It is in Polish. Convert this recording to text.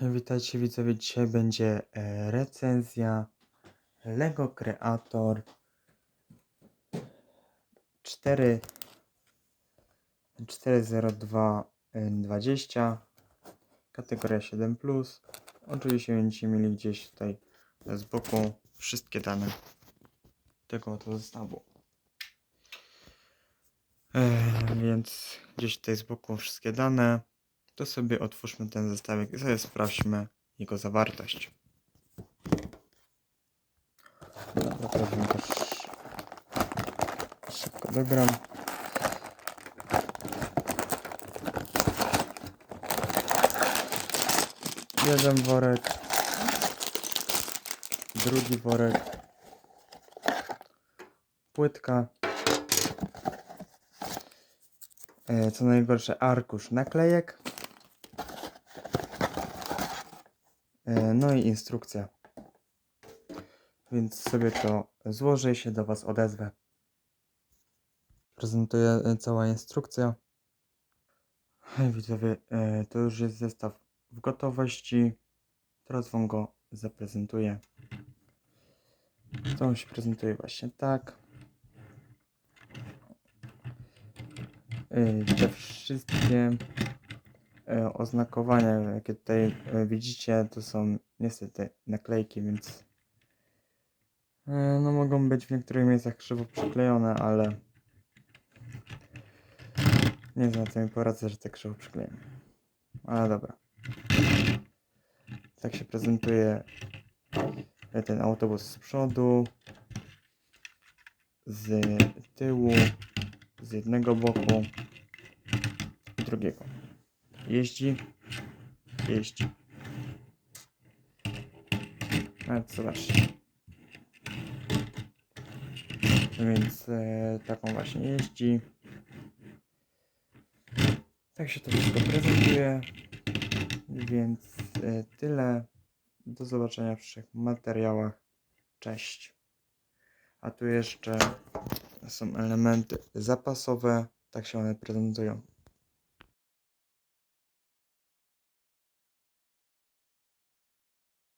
Witajcie widzowie, dzisiaj będzie e, recenzja Lego Creator 4 40220 kategoria 7+. Oczywiście będziecie mieli gdzieś tutaj z boku wszystkie dane tego oto zestawu. E, więc gdzieś tutaj z boku wszystkie dane to sobie otwórzmy ten zestawik i sobie sprawdźmy jego zawartość. Dobra, też szybko dogram. Jeden worek, drugi worek, płytka, e, co najgorsze arkusz naklejek, E, No i instrukcja. Więc sobie to złożę i się do Was odezwę. Prezentuję e, cała instrukcja. Widzowie, e, to już jest zestaw w gotowości. Teraz Wam go zaprezentuję. To on się prezentuje właśnie tak. E, Te wszystkie e, oznakowania, jakie tutaj e, widzicie, to są niestety naklejki, więc e, no mogą być w niektórych miejscach krzywo przyklejone, ale nie znam co mi poradzę, że tak krzywo przykleję. Ale dobra. Tak się prezentuje e, ten autobus z przodu, z tyłu, z jednego boku i drugiego. Jeździ, jeździ. A zobaczcie. Więc e, taką właśnie jeździ. Tak się to wszystko prezentuje. Więc e, tyle. Do zobaczenia w przyszłych materiałach. Cześć. A tu jeszcze są elementy zapasowe. Tak się one prezentują.